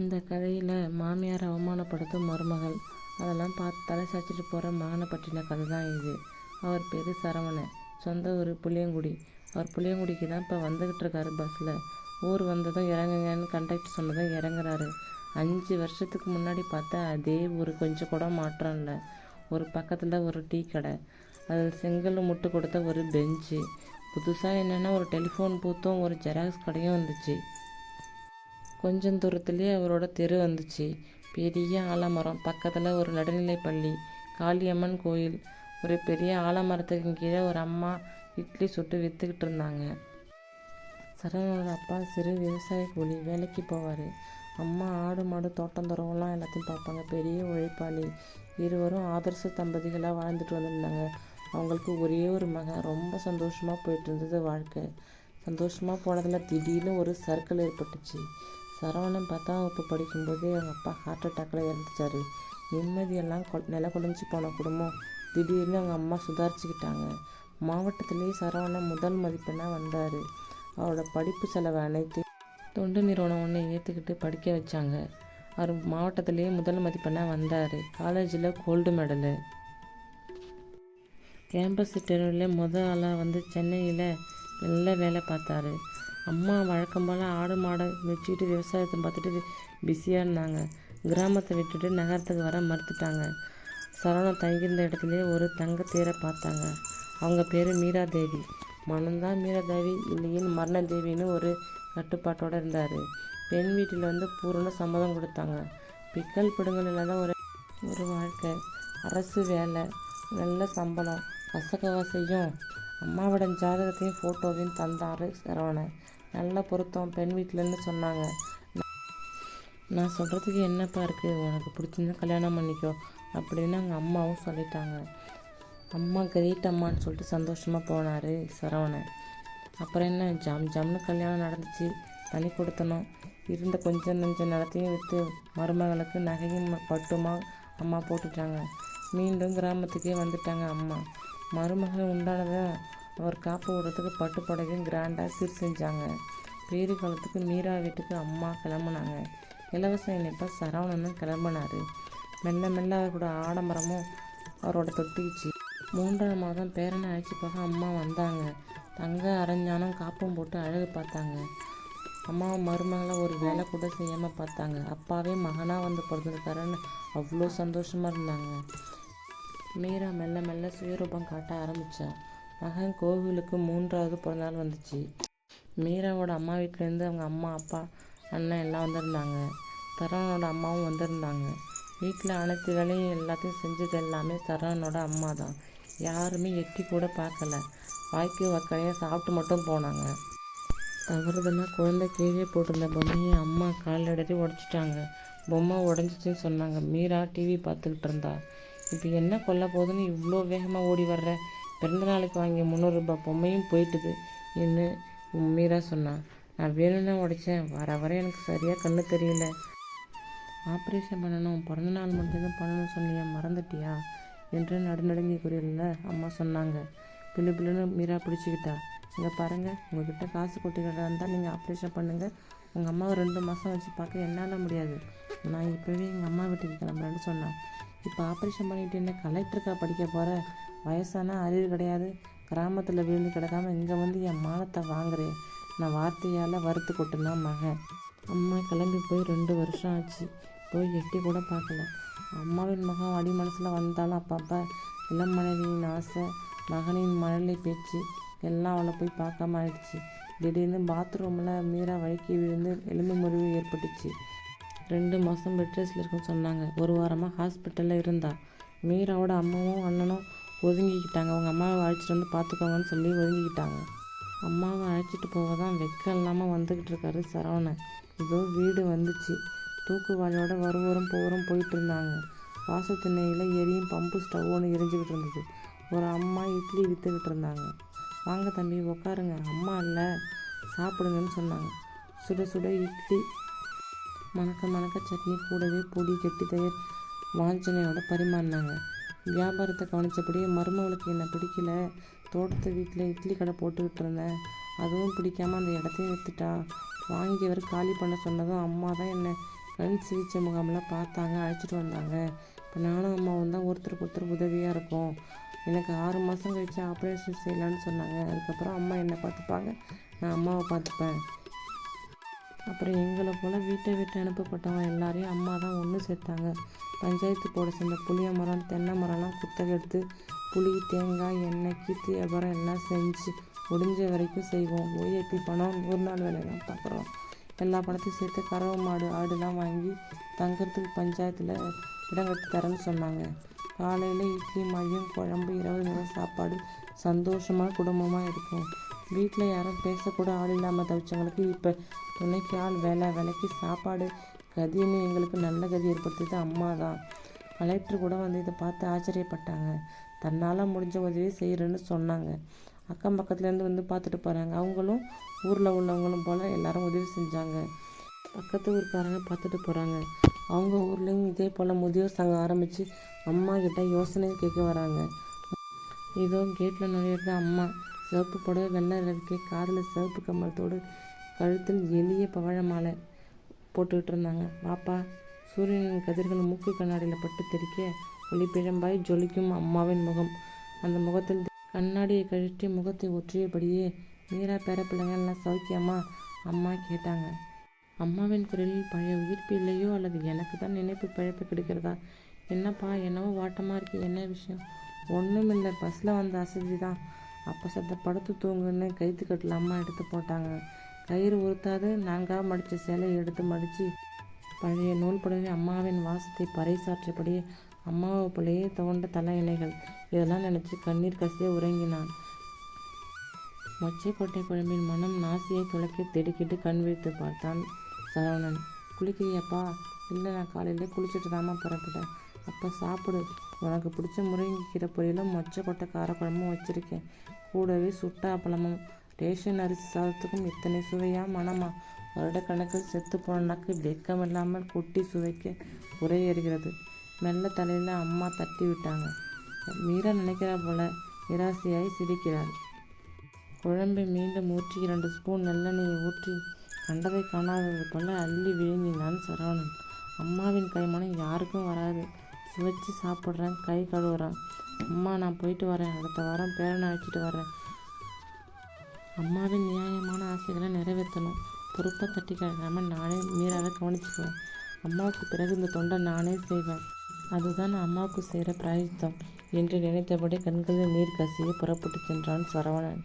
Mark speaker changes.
Speaker 1: இந்த கதையில் மாமியார் அவமானப்படுத்தும் மருமகள். அதெல்லாம் பார்த்து தலை சாய்ச்சிட்டு போகிற மகனை பற்றின கதை தான் இது. அவர் பேர் சரவணன். சொந்த ஊர் புளியங்குடி. அவர் புளியங்குடிக்கு தான் இப்போ வந்துக்கிட்டு இருக்காரு பஸ்ஸில் ஊர் வந்ததும் இறங்குங்கன்னு கண்டக்டர் சொன்னதும் இறங்குறாரு. அஞ்சு வருஷத்துக்கு முன்னாடி பார்த்தா அதே ஊர் கொஞ்சம் கூட மாற்றம் இல்லை. ஒரு பக்கத்தில் ஒரு டீ கடை. அதில் செங்கல் முட்டு கொடுத்த ஒரு பெஞ்சு புதுசாக என்னென்னா ஒரு டெலிஃபோன் பூத்தும் ஒரு ஜெராக்ஸ் கடையும் வந்துச்சு. கொஞ்சம் தூரத்துலேயே அவரோட தெரு வந்துச்சு. பெரிய ஆலமரம் பக்கத்தில் ஒரு நடுநிலைப்பள்ளி காளியம்மன் கோயில். ஒரு பெரிய ஆலமரத்துக்கு கீழே ஒரு அம்மா இட்லி சுட்டு விற்றுக்கிட்டு இருந்தாங்க. சரவணோட அப்பா சிறு விவசாய கூலி வேலைக்கு போவார். அம்மா ஆடு மாடு தோட்டம் துறவெல்லாம் எல்லாத்தையும் பார்ப்பாங்க. பெரிய உழைப்பாளி. இருவரும் ஆதர்ச தம்பதிகளாக வாழ்ந்துட்டு வந்திருந்தாங்க. அவங்களுக்கு ஒரே ஒரு மகன். ரொம்ப சந்தோஷமாக போயிட்டு இருந்தது வாழ்க்கை. சந்தோஷமாக போனதில் திடீர்னு ஒரு சர்க்கிள் ஏற்பட்டுச்சு. சரவணன் பத்தாம் வகுப்பு படிக்கும்போது அவங்க அப்பா ஹார்ட் அட்டாக்கில் இறந்துச்சார் நிம்மதியெல்லாம் கொ நில குலைஞ்சி போன குடும்பம். திடீர்னு அவங்க அம்மா சுதாரிச்சுக்கிட்டாங்க. மாவட்டத்திலேயே சரவணன் முதல் மதிப்பெண்ணாக வந்தார். அவரோட படிப்பு செலவு அனைத்து தொண்டு நிறுவனம் ஒன்று ஏற்றுக்கிட்டு படிக்க வச்சாங்க. அவர் மாவட்டத்திலேயே முதல் மதிப்பெண்ணாக வந்தார். காலேஜில் கோல்டு மெடலு கேம்பஸ் இன்டர்வியூவில் முதல் ஆளாக வந்து சென்னையில் நல்ல வேலை பார்த்தாரு. அம்மா வழக்கம் போல் ஆடு மாடை வச்சுக்கிட்டு விவசாயத்தை பார்த்துட்டு பிஸியாக இருந்தாங்க. கிராமத்தை விட்டுட்டு நகரத்துக்கு வர மறுத்துட்டாங்க. சரவணம் தங்கியிருந்த இடத்துலையே ஒரு தங்க தேரை பார்த்தாங்க. அவங்க பேர் மீராதேவி. மனந்தான் மனம்தான் மீரா மரணதேவின்னு ஒரு கட்டுப்பாட்டோடு இருந்தார். பெண் வீட்டில் வந்து பூரண சம்மதம் கொடுத்தாங்க. பிக்கல் பிடுங்கல் இல்லாத ஒரு ஒரு வாழ்க்கை. அரசு வேலை நல்ல சம்பளம் கசகவசையும் அம்மாவோட ஜாதகத்தையும் ஃபோட்டோவையும் தந்தார் சரவணன். நல்ல பொருத்தம் பெண் வீட்டிலன்னு சொன்னாங்க. நான் சொல்கிறதுக்கு என்னப்பா இருக்குது உனக்கு பிடிச்சிருந்தா கல்யாணம் பண்ணிக்கோ அப்படின்னு அவங்க அம்மாவும் சொல்லிட்டாங்க. அம்மா கிரேட் அம்மான்னு சொல்லிட்டு சந்தோஷமாக போனார் சரவணன். அப்புறம் என்ன? ஜாம் ஜாம்னு கல்யாணம் நடந்துச்சு. தனி கொடுத்தனும். இருந்த கொஞ்சம் நஞ்ச நிலத்தையும் விற்று மருமகளுக்கு நகையும் பட்டுமா அம்மா போட்டுட்டாங்க. மீண்டும் கிராமத்துக்கே வந்துட்டாங்க அம்மா. மருமகள் உண்டானதை அவர் காப்பு விடுறதுக்கு பட்டு புடவையும் கிராண்டாக சீர் செஞ்சாங்க. பேரு காலத்துக்கு மீரா வீட்டுக்கு அம்மா கிளம்புனாங்க. இலவச இணைப்ப சரவணனும் கிளம்புனார். மெல்ல மெல்ல அவரோட ஆடம்பரமும் அவரோட தொட்டுக்குச்சு மூன்றாம் மாதம் பேரனை அழைச்சி போக அம்மா வந்தாங்க. தங்க அரஞ்சானம் காப்பும் போட்டு அழகு பார்த்தாங்க. அம்மாவை மருமகளை ஒரு வேலை கூட செய்யாமல் பார்த்தாங்க. அப்பாவே மகனாக வந்து பிறந்திருக்காருன்னு அவ்வளோ சந்தோஷமாக இருந்தாங்க. மீரா மெல்ல மெல்ல சுயரூபம் காட்ட ஆரம்பித்தா மகன் கோவிலுக்கு மூன்றாவது பிறந்தநாள் வந்துச்சு. மீராவோட அம்மா வீட்டிலேருந்து அவங்க அம்மா அப்பா அண்ணன் எல்லாம் வந்திருந்தாங்க. சரவணோட அம்மாவும் வந்திருந்தாங்க. வீட்டில் அனைத்து வேலையும் எல்லாத்தையும் செஞ்சது எல்லாமே சரவணோட அம்மா தான். யாருமே எட்டி கூட பார்க்கல. வாய்க்கு வக்கனையாக சாப்பிட்டு மட்டும் போனாங்க. தவறுதெல்லாம் குழந்தை கீழே போட்டிருந்த பொம்மையை அம்மா காலடி உடைச்சிட்டாங்க. பொம்மை உடஞ்சிச்சின்னு சொன்னாங்க. மீரா டிவி பார்த்துக்கிட்டு இருந்தா. இப்போ என்ன கொல்ல போகுதுன்னு இவ்வளோ வேகமாக ஓடி வர்ற? பிறந்த நாளைக்கு வாங்கிய முந்நூறுரூபா பொம்மையும் போயிட்டுது என்று மீரா சொன்னான் நான் வேணும்னு உடைச்சேன். வர வர எனக்கு சரியாக கண்ணு தெரியல. ஆப்ரேஷன் பண்ணணும். பிறந்த நாள் மட்டும்தான் பண்ணணும் சொன்னியா மறந்துட்டியா? என்று நடுநடுங்கி கூறியிருந்த அம்மா சொன்னாங்க. பிள்ளு பிள்ளைன்னு மீரா பிடிச்சிக்கிட்டா. இங்கே பாருங்கள் உங்கள்கிட்ட காசு கொட்டிக்கிட்டா இருந்தால் நீங்கள் ஆப்ரேஷன் பண்ணுங்கள் உங்கள் அம்மாவை ரெண்டு மாதம் வச்சு பார்க்க என்னால் முடியாது. நான் இப்போவே எங்கள் அம்மா வீட்டுக்கு கிளம்புறேன்னு சொன்னேன் இப்போ ஆப்ரேஷன் பண்ணிட்டு என்ன கலெக்டருக்கா படிக்க போகிற வயசான அறிவு கிடையாது. கிராமத்தில் விழுந்து கிடக்காம இங்கே வந்து என் மானத்தை வாங்குறேன் நான் வார்த்தையால் வறுத்து கொட்டுனா மகன். அம்மா கிளம்பி போய் ரெண்டு வருஷம் ஆச்சு. போய் எட்டி கூட பார்க்கல. அம்மாவின் மகன் அடி மனசில் வந்தாலும் அப்பப்போ இளம் மனைவியின் ஆசை மகனின் மழலை பேச்சு எல்லாம் அவளை போய் பார்க்காம ஆயிடுச்சு. திடீர்னு பாத்ரூமில் மீரா வழுக்கி விழுந்து எலும்பு முறிவு ஏற்பட்டுச்சு. ரெண்டு மாதம் பெட் ரெஸ்ட்டில் இருக்குன்னு சொன்னாங்க. ஒரு வாரமாக ஹாஸ்பிட்டலில் இருந்தா. மீராவோட அம்மாவும் அண்ணனும் ஒதுங்கிக்கிட்டாங்க. அவங்க அம்மாவை அழைச்சிட்டு வந்து பார்த்துக்கோங்கன்னு சொல்லி ஒதுங்கிக்கிட்டாங்க. அம்மாவை அழைச்சிட்டு போக தான் வெக்கம் இல்லாமல் வந்துக்கிட்டு இருக்காரு சரவணன். இதோ வீடு வந்துச்சு. தூக்குவாளியோட வருவரும் போவரும் போயிட்டு இருந்தாங்க. வாசத்திணையில் எரியும் பம்பு ஸ்டவ் ஒன்று எரிஞ்சுக்கிட்டு இருந்தது. ஒரு அம்மா இட்லி விற்றுக்கிட்டு இருந்தாங்க. வாங்க தம்பி உக்காருங்க. அம்மா இல்லை சாப்பிடுங்கன்னு சொன்னாங்க. சுட சுட இட்லி மணக்க மணக்க சட்னி கூடவே பொடி கெட்டி தயிர் வாஞ்சனையோட பரிமாறினாங்க. வியாபாரத்தை கவனிச்சபடியே மருமகளுக்கு என்னை பிடிக்கல. தோட்டத்து வீட்டில் இட்லி கடை போட்டுக்கிட்டு இருந்தேன் அதுவும் பிடிக்காமல் அந்த இடத்தையும் விற்றுட்டா வாங்கியவர் காலி பண்ண சொன்னதும் அம்மா தான் என்னை கண் சிகிச்சை முகாமெல்லாம் பார்த்தாங்க அழைச்சிட்டு வந்தாங்க. இப்போ நானும் அம்மாவும் தான் ஒருத்தருக்கு ஒருத்தர் உதவியாக இருக்கும். எனக்கு ஆறு மாதம் கழிச்சு ஆப்ரேஷன் செய்யலான்னு சொன்னாங்க. அதுக்கப்புறம் அம்மா என்னை பார்த்துப்பாங்க நான் அம்மாவை பார்த்துப்பேன். அப்புறம் எங்களை போல் வீட்டை விட்டு அனுப்பப்பட்டவங்க எல்லாரையும் அம்மா தான் ஒன்று சேர்த்தாங்க. பஞ்சாயத்து போட சேர்ந்த புளிய மரம் தென்னை மரம்லாம் குத்தகை எடுத்து புளி தேங்காய் எண்ணெய் கீத்து வியாபாரம் எல்லாம் செஞ்சு முடிஞ்ச வரைக்கும் செய்வோம். ஓஏபி பணம் ஒரு நாள் வேலையெல்லாம் பார்க்குறோம். எல்லா பணத்தையும் சேர்த்து கறவை மாடு ஆடுலாம் வாங்கி தங்குறதுக்கு பஞ்சாயத்தில் இடம் கட்டி தரேன்னு சொன்னாங்க. காலையில் இட்லி மதியம் குழம்பு இரவு நேரம் சாப்பாடு சந்தோஷமாக குடும்பமாக இருக்கும். வீட்டில் யாரும் பேசக்கூட ஆள் இல்லாமல் தவிச்சவங்களுக்கு இப்போ துணைக்கு ஆள் வேலை வேலைக்கு சாப்பாடு கதின்னு எங்களுக்கு நல்ல கதி ஏற்படுத்தியது அம்மா தான். கலெக்டர் கூட வந்து இதை பார்த்து ஆச்சரியப்பட்டாங்க. தன்னால் முடிஞ்ச உதவி செய்கிறேன்னு சொன்னாங்க. அக்கம் பக்கத்துலேருந்து வந்து பார்த்துட்டு போகிறாங்க அவங்களும் ஊரில் உள்ளவங்களும் போல் எல்லாரும் உதவி செஞ்சாங்க. பக்கத்து ஊருக்காரங்க பார்த்துட்டு போகிறாங்க அவங்க ஊர்லேயும் இதே போல் முதியோர் சங்கம் ஆரம்பித்து அம்மா கிட்ட யோசனை கேட்க வராங்க. இதோ கேட்டில் நுழையிறது அம்மா. சிவப்பு புடவை வெள்ளை இருக்கே காதில் சிவப்பு கம்மலத்தோடு கழுத்தில் எளிய பவழ மாலை போட்டுக்கிட்டு இருந்தாங்க வாப்பா சூரியனின் கதிர்கள் மூக்கு கண்ணாடியில் பட்டு தெரிக்க ஒளிப்பிழம்பாய் ஜொலிக்கும் அம்மாவின் முகம். அந்த முகத்தில் கண்ணாடியை கழற்றி முகத்தை ஒற்றியபடியே மீரா பேர பிள்ளைங்க எல்லாம் சௌக்கியமா? அம்மா கேட்டாங்க. அம்மாவின் குரலில் பழைய உயிர்ப்பு இல்லையோ அல்லது எனக்கு தான் நினைப்பு பிழைப்பு கிடைக்கிறதா? என்னப்பா என்னவோ வாட்டமாக இருக்கு என்ன விஷயம்? ஒன்றும் இல்லை பஸ்ஸில் வந்த அசதி தான் அப்போ சத்த படுத்து தூங்குன்னு கைத்து கட்டலாமா எடுத்து போட்டாங்க. கயிறு உறுத்தாது நாங்காக மடித்த சேலையை எடுத்து மடித்து பழைய நூல் புடவை அம்மாவின் வாசத்தை பறைசாற்றியபடி அம்மாவை பிள்ளையே துவண்ட தலை இதெல்லாம் நினச்சி கண்ணீர் கசிய உறங்கினான். மொச்சைக்கோட்டை குழம்பின் மனம் நாசியை துளைக்க திடுக்கிட்டு கண் விழித்து பார்த்தான் சரவணன். குளிக்கிறியாப்பா? இல்லை நான் காலையிலே குளிச்சுட்டு தாமா புறப்பட்டேன். அப்போ சாப்பிடு. உனக்கு பிடிச்ச முருங்கைக்கீரை பொரியலும் மொச்சைக்கொட்டை காரக்குழம்பும் வச்சுருக்கேன். கூடவே சுட்டா அப்பளமும் ரேஷன் அரிசி சாதத்துக்கும் இத்தனை சுவையாக மனமா? வருடக்கணக்கில் செத்து போனனாக்கு வெக்கம் இல்லாமல் கொட்டி சுவைக்க உரையேறுகிறது. மெல்ல தலையில் அம்மா தட்டி விட்டாங்க. மீரா நினைக்கிறா போல நிராசையாய் சிரிக்கிறார் குழம்பை மீண்டும் ஊற்றி இரண்டு ஸ்பூன் நல்லெண்ணெயை ஊற்றி கண்டதை காணாதது போல அள்ளி விழுங்கினான் சரவணன். அம்மாவின் கைமணம் யாருக்கும் வராது. சுவைச்சு சாப்பிட்றேன். கை கழுவுறேன் அம்மா நான் போயிட்டு வரேன். அடுத்த வாரம் பேரனை அழைச்சிட்டு வரேன். அம்மாவின் நியாயமான ஆசைகளை நிறைவேற்றணும். பொறுப்பை தட்டி கிடக்காம நானே மீறாத கவனிச்சுக்குவேன். அம்மாவுக்கு பிறகு இந்த தொண்டை நானே செய்வேன். அதுதான் அம்மாவுக்கு செய்கிற பிராயத்தம் என்று நினைத்தபடி கண்களில் நீர் கசிய புறப்பட்டு சென்றான் சரவணன்.